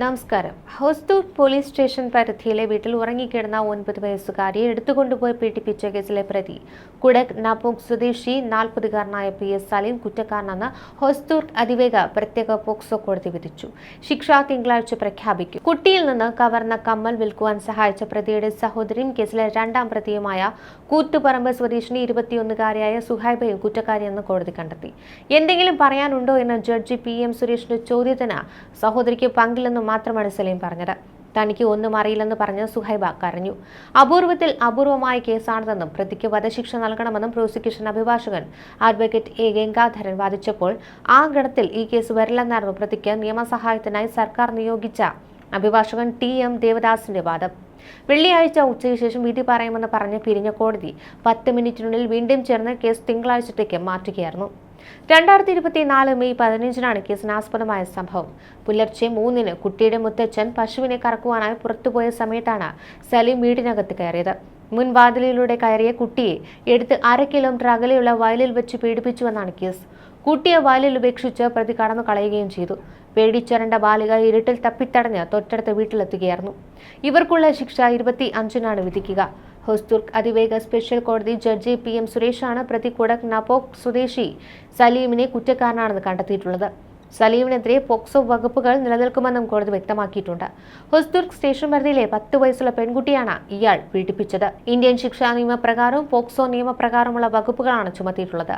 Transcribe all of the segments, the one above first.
നമസ്കാരം. Hosdurg police station പരിധിയിലെ വീട്ടിൽ ഉറങ്ങിക്കിടന്ന ഒൻപത് വയസ്സുകാരിയെ എടുത്തുകൊണ്ടുപോയി പീഡിപ്പിച്ച കേസിലെ പ്രതി കുടക് നാപ്പോക് സ്വദേശി നാൽപ്പതുകാരനായ പി എസ് സലീം കുറ്റക്കാരനെന്ന് ഹോസ്ദൂർ അതിവേഗ പ്രത്യേക പോക്സോ കോടതി വിധിച്ചു. ശിക്ഷ തിങ്കളാഴ്ച പ്രഖ്യാപിക്കും. കുട്ടിയിൽ നിന്ന് കവർന്ന കമ്മൽ വിൽക്കുവാൻ സഹായിച്ച പ്രതിയുടെ സഹോദരിയും കേസിലെ രണ്ടാം പ്രതിയുമായ കൂത്തുപറമ്പ് സ്വദേശിനി ഇരുപത്തിയൊന്നുകാരിയായ സുഹൈബയും കുറ്റക്കാരിയെന്ന് കോടതി കണ്ടെത്തി. എന്തെങ്കിലും പറയാനുണ്ടോ എന്ന് ജഡ്ജി പി എം സുരേഷിന്റെ ചോദ്യത്തിന് സഹോദരിക്ക് പങ്കില്ലെന്ന് മാത്രമാണ് സലീം പറഞ്ഞത്. തനിക്ക് ഒന്നും അറിയില്ലെന്ന് പറഞ്ഞ് സുഹൈബ കരഞ്ഞു അപൂർവത്തിൽ അപൂർവമായ കേസാണിതെന്നും പ്രതിക്ക് വധശിക്ഷ നൽകണമെന്നും പ്രോസിക്യൂഷൻ അഭിഭാഷകൻ അഡ്വക്കേറ്റ് എ. ഗംഗാധരൻ വാദിച്ചപ്പോൾ ആ ഗണത്തിൽ ഈ കേസ് വരില്ലെന്നായിരുന്നു പ്രതിക്ക് നിയമസഹായത്തിനായി സർക്കാർ നിയോഗിച്ച അഭിഭാഷകൻ ടി. എം. ദേവദാസിന്റെ വാദം. വെള്ളിയാഴ്ച ഉച്ചയ്ക്ക് ശേഷം വിധി പറയുമെന്ന് പറഞ്ഞ് പിരിഞ്ഞ കോടതി പത്ത് മിനിറ്റിനുള്ളിൽ വീണ്ടും ചേർന്ന് കേസ് തിങ്കളാഴ്ചത്തേക്ക് മാറ്റുകയായിരുന്നു. രണ്ടായിരത്തി ഇരുപത്തിനാല് മെയ് പതിനഞ്ചിനാണ് കേസിനാസ്പദമായ സംഭവം. പുലർച്ചെ മൂന്നിന് കുട്ടിയുടെ മുത്തച്ഛൻ പശുവിനെ കറക്കുവാനായി പുറത്തുപോയ സമയത്താണ് സലീം വീടിനകത്ത് കയറിയത്. മുൻവാതിലിലൂടെ കയറിയ കുട്ടിയെ എടുത്ത് അര കിലോമീറ്റർ അകലെയുള്ള വയലിൽ വെച്ച് പീഡിപ്പിച്ചുവെന്നാണ് കേസ്. കുട്ടിയെ വയലിൽ ഉപേക്ഷിച്ച് പ്രതി കടന്നു കളയുകയും ചെയ്തു. പേടിച്ചരണ്ട ബാലിക ഇരുട്ടിൽ തപ്പിത്തടഞ്ഞ് തൊട്ടടുത്ത വീട്ടിലെത്തുകയായിരുന്നു. ഇവർക്കുള്ള ശിക്ഷ ഇരുപത്തി അഞ്ചിനാണ് വിധിക്കുക. ഹൊസ്തുർക്ക് അതിവേഗ സ്പെഷ്യൽ കോടതി ജഡ്ജി പി എം സുരേഷാണ് പ്രതി കുടക് നപോക് സ്വദേശി സലീമിനെ കുറ്റക്കാരനാണെന്ന് കണ്ടെത്തിയിട്ടുള്ളത്. സലീമിനെതിരെ പോക്സോ വകുപ്പുകൾ നിലനിൽക്കുമെന്നും കോടതി വ്യക്തമാക്കിയിട്ടുണ്ട്. ഹുസ്ദുർഗ് സ്റ്റേഷൻ പരിധിയിലെ പത്ത് വയസ്സുള്ള പെൺകുട്ടിയാണ് ഇയാൾ പീഡിപ്പിച്ചത്. ഇന്ത്യൻ ശിക്ഷാ നിയമപ്രകാരവും പോക്സോ നിയമപ്രകാരമുള്ള വകുപ്പുകളാണ് ചുമത്തിയിട്ടുള്ളത്.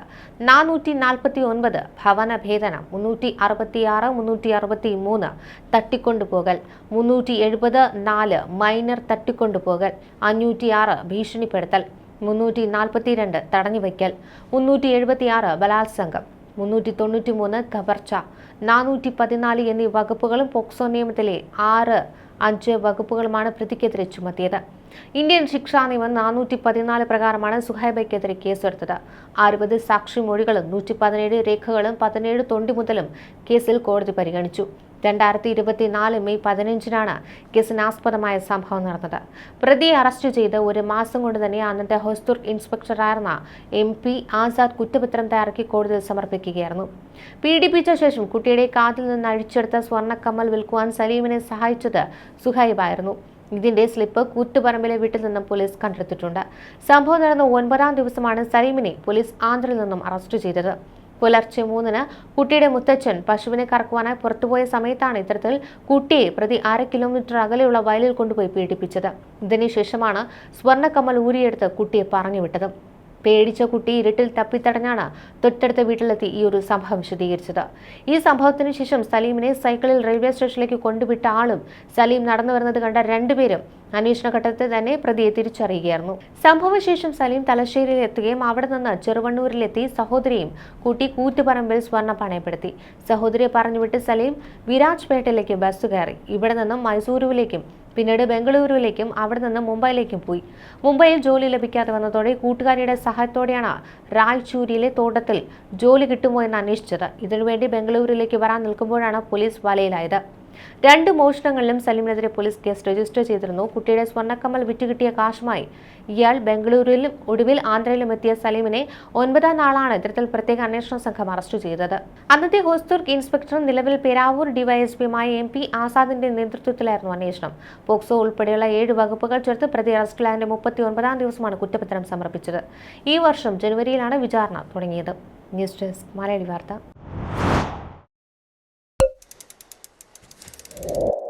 നാനൂറ്റി നാൽപ്പത്തി ഒൻപത് ഭവന ഭേദനം മുന്നൂറ്റി അറുപത്തിയാറ് മുന്നൂറ്റി അറുപത്തി മൂന്ന് തട്ടിക്കൊണ്ടുപോകൽ മുന്നൂറ്റി എഴുപത് നാല് മൈനർ തട്ടിക്കൊണ്ടുപോകൽ അഞ്ഞൂറ്റി ആറ് ഭീഷണിപ്പെടുത്തൽ മുന്നൂറ്റി നാൽപ്പത്തിരണ്ട് തടഞ്ഞുവയ്ക്കൽ മുന്നൂറ്റി എഴുപത്തിയാറ് ബലാത്സംഗം മുന്നൂറ്റി തൊണ്ണൂറ്റി മൂന്ന് കവർച്ച നാനൂറ്റി പതിനാല് എന്നീ വകുപ്പുകളും പോക്സോ നിയമത്തിലെ ആറ് അഞ്ച് വകുപ്പുകളുമാണ് പ്രതിക്കെതിരെ ചുമത്തിയത്. ഇന്ത്യൻ ശിക്ഷാ നിയമം നാനൂറ്റി പതിനാല് പ്രകാരമാണ് സുഹൈബയ്ക്കെതിരെ കേസെടുത്തത്. അറുപത് സാക്ഷിമൊഴികളും നൂറ്റി പതിനേഴ് രേഖകളും പതിനേഴ് തൊണ്ടി മുതലും കേസിൽ കോടതി പരിഗണിച്ചു. രണ്ടായിരത്തി ഇരുപത്തിനാല് മെയ് പതിനഞ്ചിനാണ് കേസിനാസ്പദമായ സംഭവം നടന്നത്. പ്രതിയെ അറസ്റ്റ് ചെയ്ത് ഒരു മാസം കൊണ്ട് തന്നെ അന്നത്തെ ഹൊസ്തൂർ ഇൻസ്പെക്ടറായിരുന്ന എം പി ആസാദ് കുറ്റപത്രം തയ്യാറാക്കി കോടതിയിൽ സമർപ്പിക്കുകയായിരുന്നു. പീഡിപ്പിച്ച ശേഷം കുട്ടിയുടെ കാതിൽ നിന്ന് അഴിച്ചെടുത്ത സ്വർണക്കമ്മൽ വിൽക്കുവാൻ സലീമിനെ സഹായിച്ചത് സുഹൈബായിരുന്നു. ഇതിന്റെ സ്ലിപ്പ് കൂത്തുപറമ്പിലെ വീട്ടിൽ നിന്നും പോലീസ് കണ്ടെടുത്തിട്ടുണ്ട്. സംഭവം നടന്ന ഒൻപതാം ദിവസമാണ് സലീമിനെ പോലീസ് ആന്ധ്രയിൽ നിന്നും അറസ്റ്റ് ചെയ്തത്. പുലർച്ചെ മൂന്നിന് കുട്ടിയുടെ മുത്തച്ഛൻ പശുവിനെ കറക്കുവാനായി പുറത്തുപോയ സമയത്താണ് ഇത്തരത്തിൽ കുട്ടിയെ പ്രതി അര കിലോമീറ്റർ അകലെയുള്ള വയലിൽ കൊണ്ടുപോയി പീഡിപ്പിച്ചത്. ഇതിനുശേഷമാണ് സ്വർണക്കമ്മൽ ഊരിയെടുത്ത് കുട്ടിയെ പറഞ്ഞുവിട്ടത്. പേടിച്ച കുട്ടി ഇരുട്ടിൽ തപ്പിത്തടഞ്ഞാണ് തൊട്ടടുത്ത വീട്ടിലെത്തി ഈ ഒരു സംഭവം വിശദീകരിച്ചത്. ഈ സംഭവത്തിന് ശേഷം സലീമിനെ സൈക്കിളിൽ റെയിൽവേ സ്റ്റേഷനിലേക്ക് കൊണ്ടുവിട്ട ആളും സലീം നടന്നു വരുന്നത് കണ്ട രണ്ടുപേരും അന്വേഷണ ഘട്ടത്തിൽ തന്നെ പ്രതിയെ തിരിച്ചറിയുകയായിരുന്നു. സംഭവശേഷം സലീം തലശ്ശേരിയിൽ എത്തുകയും അവിടെ നിന്ന് ചെറുവണ്ണൂരിലെത്തി സഹോദരിയും കൂട്ടി കൂത്തുപറമ്പിൽ സ്വർണ പണയപ്പെടുത്തി സഹോദരിയെ പറഞ്ഞുവിട്ട് സലീം വിരാജ്പേട്ടയിലേക്ക് ബസ് കയറി. ഇവിടെ നിന്നും മൈസൂരുവിലേക്കും പിന്നീട് ബംഗളൂരുവിലേക്കും അവിടെ നിന്ന് മുംബൈയിലേക്കും പോയി. മുംബൈയിൽ ജോലി ലഭിക്കാതെ വന്നതോടെ കൂട്ടുകാരിയുടെ സഹായത്തോടെയാണ് റായ്ചൂരിയിലെ തോട്ടത്തിൽ ജോലി കിട്ടുമോ എന്ന് അന്വേഷിച്ചത്. ഇതിനുവേണ്ടി ബംഗളൂരുവിലേക്ക് വരാൻ നിൽക്കുമ്പോഴാണ് പോലീസ് വലയിലായത്. രണ്ട് മോഷണങ്ങളിലും സലീമിനെതിരെ പോലീസ് കേസ് രജിസ്റ്റർ ചെയ്തിരുന്നു. കുട്ടിയുടെ സ്വർണക്കമ്മൽ വിറ്റുകിട്ടിയ കാശുമായി ഇയാൾ ബംഗളൂരുവിലും ഒടുവിൽ ആന്ധ്രയിലും എത്തിയ സലീമിനെ ഒൻപതാം നാളാണ് ഇത്തരത്തിൽ പ്രത്യേക അന്വേഷണ സംഘം അറസ്റ്റ് ചെയ്തത്. അന്നത്തെ ഹോസ്തുർഗ് ഇൻസ്പെക്ടറും നിലവിൽ പെരാവൂർ ഡിവൈഎസ്പിയുമായ എം പി ആസാദിന്റെ നേതൃത്വത്തിലായിരുന്നു അന്വേഷണം. പോക്സോ ഉൾപ്പെടെയുള്ള ഏഴ് വകുപ്പുകൾ ചേർത്ത് പ്രതി അറസ്റ്റിലായതിന്റെ മുപ്പത്തി ഒൻപതാം ദിവസമാണ് കുറ്റപത്രം സമർപ്പിച്ചത്. ഈ വർഷം ജനുവരിയിലാണ് വിചാരണ തുടങ്ങിയത്. ന്യൂസ് ഡെസ്ക് മലയാളി വാർത്ത. you